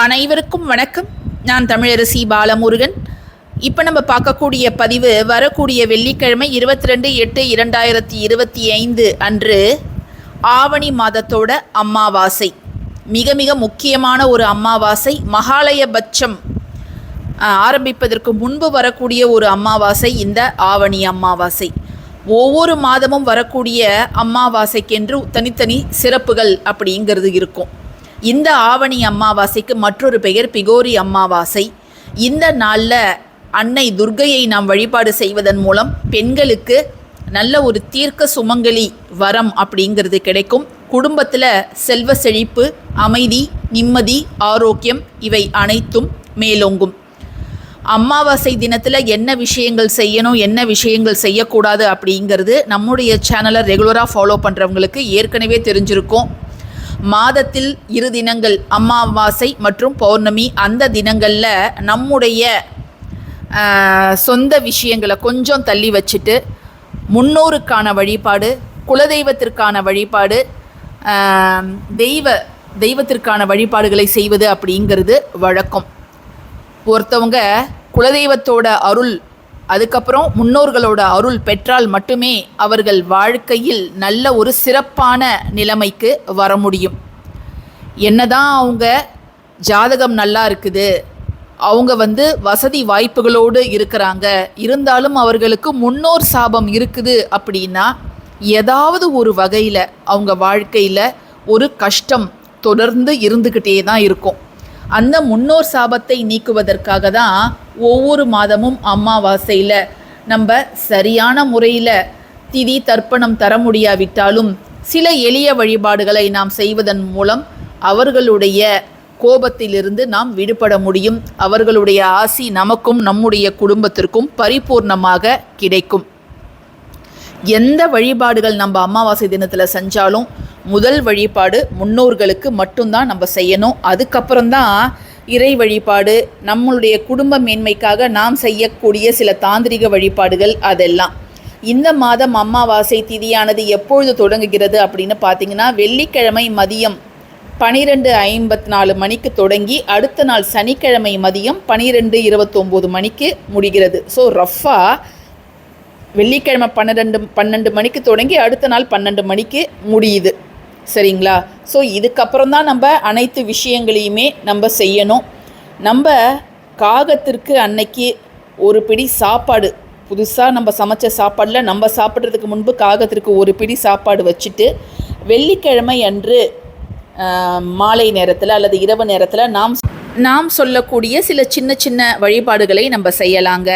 அனைவருக்கும் வணக்கம். நான் தமிழரசி பாலமுருகன். இப்போ நம்ம பார்க்கக்கூடிய பதிவு வரக்கூடிய வெள்ளிக்கிழமை இருபத்தி ரெண்டு எட்டு இரண்டாயிரத்தி இருபத்தி ஐந்து அன்று ஆவணி மாதத்தோட அம்மாவாசை மிக மிக முக்கியமான ஒரு அம்மாவாசை மகாலயபட்சம் ஆரம்பிப்பதற்கு முன்பு வரக்கூடிய ஒரு அம்மாவாசை இந்த ஆவணி அம்மாவாசை ஒவ்வொரு மாதமும் வரக்கூடிய அம்மாவாசைக்கென்று தனித்தனி சிறப்புகள் அப்படிங்கிறது இருக்கும். இந்த ஆவணி அமாவாசைக்கு மற்றொரு பெயர் பிகோரி அமாவாசை இந்த நாளில் அன்னை துர்கையை நாம் வழிபாடு செய்வதன் மூலம் பெண்களுக்கு நல்ல ஒரு தீர்க்க சுமங்கலி வரம் அப்படிங்கிறது கிடைக்கும். குடும்பத்தில் செல்வ செழிப்பு அமைதி நிம்மதி ஆரோக்கியம் இவை அனைத்தும் மேலோங்கும். அமாவாசை தினத்தில் என்ன விஷயங்கள் செய்யணும் என்ன விஷயங்கள் செய்யக்கூடாது அப்படிங்கிறது நம்முடைய சேனலை ரெகுலராக ஃபாலோ பண்ணுறவங்களுக்கு ஏற்கனவே தெரிஞ்சிருக்கும். மாதத்தில் இரு தினங்கள் அமாவாசை மற்றும் பௌர்ணமி. அந்த தினங்களில் நம்முடைய சொந்த விஷயங்களை கொஞ்சம் தள்ளி வச்சுட்டு முன்னோருக்கான வழிபாடு குலதெய்வத்திற்கான வழிபாடு தெய்வ தெய்வத்திற்கான வழிபாடுகளை செய்வது அப்படிங்கிறது வழக்கம். ஒருத்தவங்க குலதெய்வத்தோட அருள் அதுக்கப்புறம் முன்னோர்களோட அருள் பெற்றால் மட்டுமே அவர்கள் வாழ்க்கையில் நல்ல ஒரு சிறப்பான நிலைமைக்கு வர முடியும். என்னதான் அவங்க ஜாதகம் நல்லா இருக்குது அவங்க வந்து வசதி வாய்ப்புகளோடு இருக்கிறாங்க இருந்தாலும் அவர்களுக்கு முன்னோர் சாபம் இருக்குது அப்படின்னா ஏதாவது ஒரு வகையில் அவங்க வாழ்க்கையில் ஒரு கஷ்டம் தொடர்ந்து இருந்துக்கிட்டே தான் இருக்கும். அந்த முன்னோர் சாபத்தை நீக்குவதற்காக தான் ஒவ்வொரு மாதமும் அமாவாசையில் நம்ம சரியான முறையில் திதி தர்ப்பணம் தர முடியாவிட்டாலும் சில எளிய வழிபாடுகளை நாம் செய்வதன் மூலம் அவர்களுடைய கோபத்திலிருந்து நாம் விடுபட முடியும். அவர்களுடைய ஆசி நமக்கும் நம்முடைய குடும்பத்திற்கும் பரிபூர்ணமாக கிடைக்கும். எந்த வழிபாடுகள் நம்ம அமாவாசை தினத்தில் செஞ்சாலும் முதல் வழிபாடு முன்னோர்களுக்கு மட்டும்தான் நம்ம செய்யணும். அதுக்கப்புறம்தான் இறை வழிபாடு நம்மளுடைய குடும்ப மேன்மைக்காக நாம் செய்யக்கூடிய சில தாந்திரிக வழிபாடுகள் அதெல்லாம். இந்த மாதம் அமாவாசை திதியானது எப்பொழுது தொடங்குகிறது அப்படின்னு பார்த்தீங்கன்னா வெள்ளிக்கிழமை மதியம் பனிரெண்டு ஐம்பத்தி நாலு மணிக்கு தொடங்கி அடுத்த நாள் சனிக்கிழமை மதியம் பனிரெண்டு இருபத்தொம்போது மணிக்கு முடிகிறது. ஸோ ரஃபாக வெள்ளிக்கிழமை பன்னிரெண்டு பன்னெண்டு மணிக்கு தொடங்கி அடுத்த நாள் பன்னெண்டு மணிக்கு முடியுது. சரிங்களா? ஸோ இதுக்கப்புறம் தான் நம்ம அனைத்து விஷயங்களையுமே நம்ம செய்யணும். நம்ம காகத்திற்கு அன்னைக்கு ஒரு பிடி சாப்பாடு புதுசாக நம்ம சமைச்ச சாப்பாடில் நம்ம சாப்பிட்றதுக்கு முன்பு காகத்திற்கு ஒரு பிடி சாப்பாடு வச்சுட்டு வெள்ளிக்கிழமை அன்று மாலை நேரத்தில் அல்லது இரவு நேரத்தில் நாம் நாம் சொல்லக்கூடிய சில சின்ன சின்ன வழிபாடுகளை நம்ம செய்யலாங்க.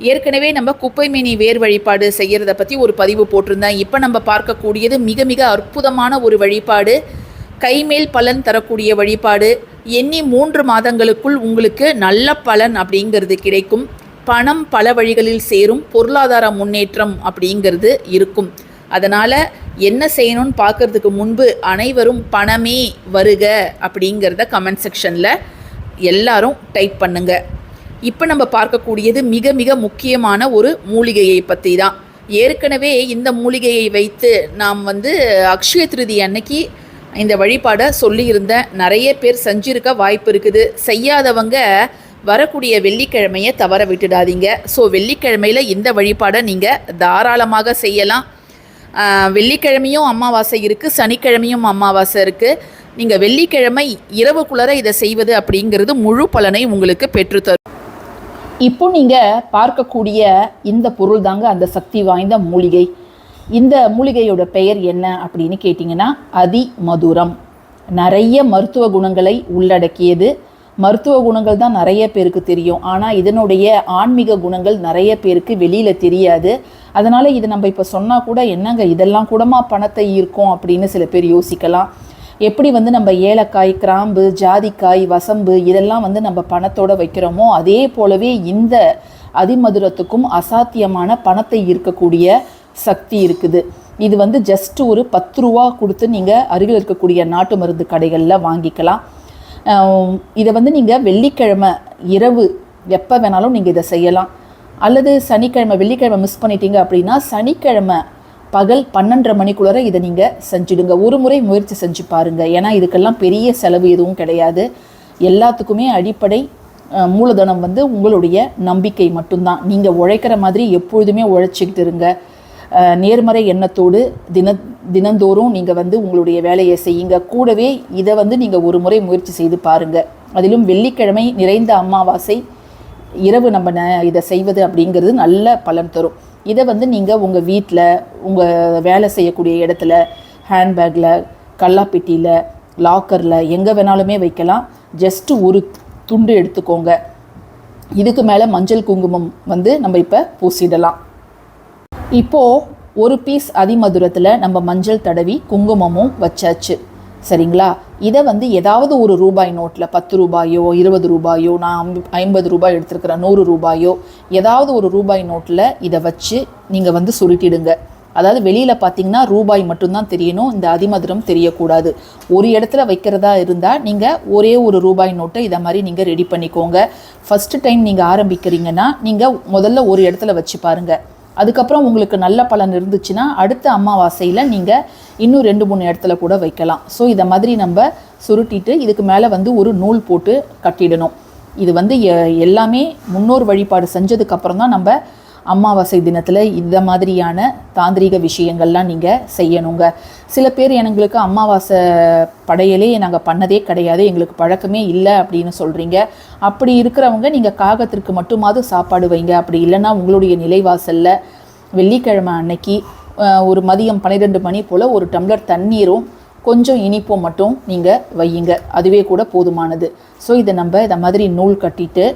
ஏற்கனவே நம்ம குப்பைமேனி வேர் வழிபாடு செய்கிறத பற்றி ஒரு பதிவு போட்டிருந்தேன். இப்போ நம்ம பார்க்கக்கூடியது மிக மிக அற்புதமான ஒரு வழிபாடு. கைமேல் பலன் தரக்கூடிய வழிபாடு. எண்ணி மூன்று மாதங்களுக்குள் உங்களுக்கு நல்ல பலன் அப்படிங்கிறது கிடைக்கும். பணம் பல வழிகளில் சேரும். பொருளாதார முன்னேற்றம் அப்படிங்கிறது இருக்கும். அதனால் என்ன செய்யணும்னு பார்க்கறதுக்கு முன்பு அனைவரும் பணமே வருக அப்படிங்கிறத கமெண்ட் செக்ஷனில் எல்லாரும் டைப் பண்ணுங்கள் இப்போ நம்ம பார்க்கக்கூடியது மிக மிக முக்கியமான ஒரு மூலிகையை பற்றி தான் ஏற்கனவே இந்த மூலிகையை வைத்து நாம் வந்து அக்ஷய திருதி அன்னைக்கு இந்த வழிபாடை சொல்லியிருந்தேன் நிறைய பேர் செஞ்சிருக்க வாய்ப்பு இருக்குது. செய்யாதவங்க வரக்கூடிய வெள்ளிக்கிழமையை தவற விட்டுடாதீங்க. ஸோ வெள்ளிக்கிழமையில் இந்த வழிபாடை நீங்கள் தாராளமாக செய்யலாம். வெள்ளிக்கிழமையும் அமாவாசை இருக்குது சனிக்கிழமையும் அமாவாசை இருக்குது நீங்கள் வெள்ளிக்கிழமை இரவுக்குள்ளர இதை செய்வது அப்படிங்கிறது முழு பலனை உங்களுக்கு பெற்றுத்தரும். இப்போ நீங்கள் பார்க்கக்கூடிய இந்த பொருள் தாங்க அந்த சக்தி வாய்ந்த மூலிகை. இந்த மூலிகையோட பெயர் என்ன அப்படின்னு கேட்டிங்கன்னா அதி மதுரம் நிறைய மருத்துவ குணங்களை உள்ளடக்கியது. மருத்துவ குணங்கள் தான் நிறைய பேருக்கு தெரியும். ஆனால் இதனுடைய ஆன்மீக குணங்கள் நிறைய பேருக்கு வெளியில் தெரியாது. அதனால் இது நம்ம இப்போ சொன்னால் கூட என்னங்க இதெல்லாம் கூடமா பணத்தை ஈர்க்கும் அப்படின்னு சில பேர் யோசிக்கலாம். எப்படி வந்து நம்ம ஏலக்காய் கிராம்பு ஜாதிக்காய் வசம்பு இதெல்லாம் வந்து நம்ம பணத்தோட வைக்கிறோமோ அதே போலவே இந்த அதிமதுரத்துக்கும் அசாத்தியமான பணத்தை ஈர்க்கக்கூடிய சக்தி இருக்குது. இது வந்து ஜஸ்ட் ஒரு பத்து ரூபா கொடுத்து நீங்கள் அருகில் இருக்கக்கூடிய நாட்டு மருந்து கடைகளில் வாங்கிக்கலாம். இதை வந்து நீங்கள் வெள்ளிக்கிழமை இரவு எப்போ வேணாலும் நீங்கள் இதை செய்யலாம். அல்லது சனிக்கிழமை வெள்ளிக்கிழமை மிஸ் பண்ணிட்டீங்க அப்படின்னா சனிக்கிழமை பகல் பன்னெண்டரை மணிக்குள்ளார இதை நீங்கள் செஞ்சுடுங்க. ஒரு முறை முயற்சி செஞ்சு பாருங்கள் ஏன்னா இதுக்கெல்லாம் பெரிய செலவு எதுவும் கிடையாது. எல்லாத்துக்குமே அடிப்படை மூலதனம் வந்து உங்களுடைய நம்பிக்கை மட்டும்தான். நீங்கள் உழைக்கிற மாதிரி எப்பொழுதுமே உழைச்சிக்கிட்டு இருங்க. நேர்மறை எண்ணத்தோடு தின தினந்தோறும் நீங்கள் வந்து உங்களுடைய வேலையை செய்யுங்க. கூடவே இதை வந்து நீங்கள் ஒரு முறை முயற்சி செய்து பாருங்கள் அதிலும் வெள்ளிக்கிழமை நிறைந்த அமாவாசை இரவு நம்ம ந- இதை செய்வது அப்படிங்கிறது நல்ல பலன் தரும். இதை வந்து நீங்கள் உங்கள் வீட்டில் உங்கள் வேலை செய்யக்கூடிய இடத்துல ஹேண்ட்பேக்கில் கல்லாப்பெட்டியில் லாக்கரில் எங்கே வேணாலுமே வைக்கலாம். ஜஸ்ட்டு ஒரு துண்டு எடுத்துக்கோங்க. இதுக்கு மேலே மஞ்சள் குங்குமம் வந்து நம்ம இப்போ பூசிடலாம். இப்போது ஒரு பீஸ் அதிமதுரத்தில் நம்ம மஞ்சள் தடவி குங்குமமும் வச்சாச்சு. சரிங்களா? இதை வந்து ஏதாவது ஒரு ரூபாய் நோட்டில் பத்து ரூபாயோ இருபது ரூபாயோ நான் ஐம்பது ரூபாய் எடுத்துருக்கிறேன் நூறு ரூபாயோ ஏதாவது ஒரு ரூபாய் நோட்டில் இதை வச்சு நீங்கள் வந்து சுருட்டிடுங்க. அதாவது வெளியில் பார்த்தீங்கன்னா ரூபாய் மட்டும்தான் தெரியணும் இந்த அதிமதுரம் தெரியக்கூடாது. ஒரு இடத்துல வைக்கிறதா இருந்தால் நீங்கள் ஒரே ஒரு ரூபாய் நோட்டை இதை மாதிரி நீங்கள் ரெடி பண்ணிக்கோங்க. ஃபஸ்ட்டு டைம் நீங்கள் ஆரம்பிக்கிறீங்கன்னா நீங்கள் முதல்ல ஒரு இடத்துல வச்சு பாருங்கள் அதுக்கப்புறம் உங்களுக்கு நல்ல பலன் இருந்துச்சுன்னா அடுத்த அமாவாசையில் நீங்கள் இன்னும் ரெண்டு மூணு இடத்துல கூட வைக்கலாம். ஸோ இதை மாதிரி நம்ம சுருட்டிட்டு இதுக்கு மேலே வந்து ஒரு நூல் போட்டு கட்டிடணும். இது வந்து எ- எல்லாமே முன்னோர் வழிபாடு செஞ்சதுக்கப்புறம் தான் நம்ம அமாவாசை தினத்தில் இந்த மாதிரியான தாந்திரீக விஷயங்கள்லாம் நீங்கள் செய்யணுங்க. சில பேர் எங்களுக்கு அமாவாசை படையலே நாங்கள் பண்ணதே கிடையாது எங்களுக்கு பழக்கமே இல்லை அப்படின்னு சொல்கிறீங்க அப்படி இருக்கிறவங்க நீங்கள் காகத்திற்கு மட்டுமாவது சாப்பாடு வைங்க. அப்படி இல்லைன்னா உங்களுடைய நிலைவாசலில் வெள்ளிக்கிழமை அன்னைக்கு ஒரு மதியம் பன்னிரெண்டு மணி போல் ஒரு டம்ளர் தண்ணீரும் கொஞ்சம் இனிப்பும் மட்டும் நீங்கள் வையுங்க. அதுவே கூட போதுமானது. ஸோ இதை நம்ம இதை மாதிரி நூல் கட்டிட்டு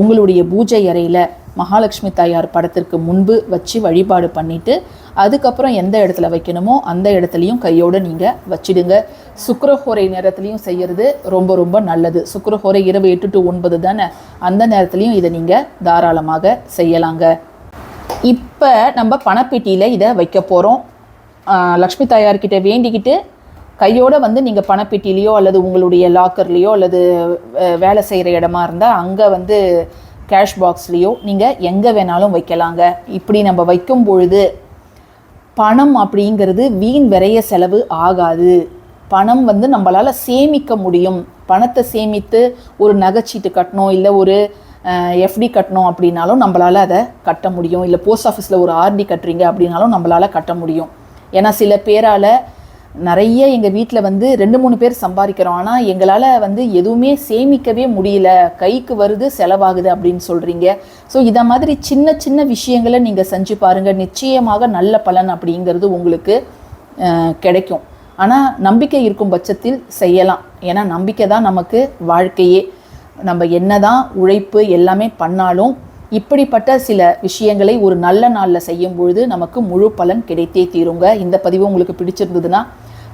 உங்களுடைய பூஜை அறையில் மகாலட்சுமி தாயார் படத்திற்கு முன்பு வச்சு வழிபாடு பண்ணிட்டு அதுக்கப்புறம் எந்த இடத்துல வைக்கணுமோ அந்த இடத்துலையும் கையோடு நீங்கள் வச்சிடுங்க. சுக்கரஹோரை நேரத்துலையும் செய்யறது ரொம்ப ரொம்ப நல்லது. சுக்கரஹோரை இரவு எட்டு டு ஒன்பது தானே? அந்த நேரத்துலையும் இதை நீங்கள் தாராளமாக செய்யலாங்க. இப்போ நம்ம பணப்பெட்டியில் இதை வைக்க போகிறோம் லக்ஷ்மி தாயார்கிட்ட வேண்டிக்கிட்டு கையோடு வந்து நீங்கள் பணப்பெட்டிலேயோ அல்லது உங்களுடைய லாக்கர்லேயோ அல்லது வேலை செய்கிற இடமா இருந்தால் அங்கே வந்து கேஷ் பாக்ஸ்லேயோ நீங்கள் எங்கே வேணாலும் வைக்கலாங்க. இப்படி நம்ம வைக்கும் பொழுது பணம் அப்படிங்கிறது வீண் விரைய செலவு ஆகாது. பணம் வந்து நம்மளால் சேமிக்க முடியும். பணத்தை சேமித்து ஒரு நகைச்சீட்டு கட்டணும் இல்லை ஒரு எஃப்டி கட்டணும் அப்படின்னாலும் நம்மளால் அதை கட்ட முடியும். இல்லை போஸ்ட் ஆஃபீஸில் ஒரு ஆர்டி கட்டுறீங்க அப்படின்னாலும் நம்மளால் கட்ட முடியும். ஏன்னா சில பேரால் நிறைய எங்கள் வீட்டில் வந்து ரெண்டு மூணு பேர் சம்பாதிக்கிறோம். ஆனால் எங்களால் வந்து எதுவுமே சேமிக்கவே முடியல. கைக்கு வருது செலவாகுது அப்படின்னு சொல்கிறீங்க ஸோ இதை மாதிரி சின்ன சின்ன விஷயங்களை நீங்கள் செஞ்சு பாருங்கள் நிச்சயமாக நல்ல பலன் அப்படிங்கிறது உங்களுக்கு கிடைக்கும். ஆனால் நம்பிக்கை இருக்கும் பட்சத்தில் செய்யலாம். ஏன்னா நம்பிக்கை தான் நமக்கு வாழ்க்கையே. நம்ம என்ன தான் உழைப்பு எல்லாமே பண்ணாலும் இப்படிப்பட்ட சில விஷயங்களை ஒரு நல்ல நாளில் செய்யும் பொழுது நமக்கு முழு பலன் கிடைத்தே தீருங்க. இந்த பதிவு உங்களுக்கு பிடிச்சிருந்ததுன்னா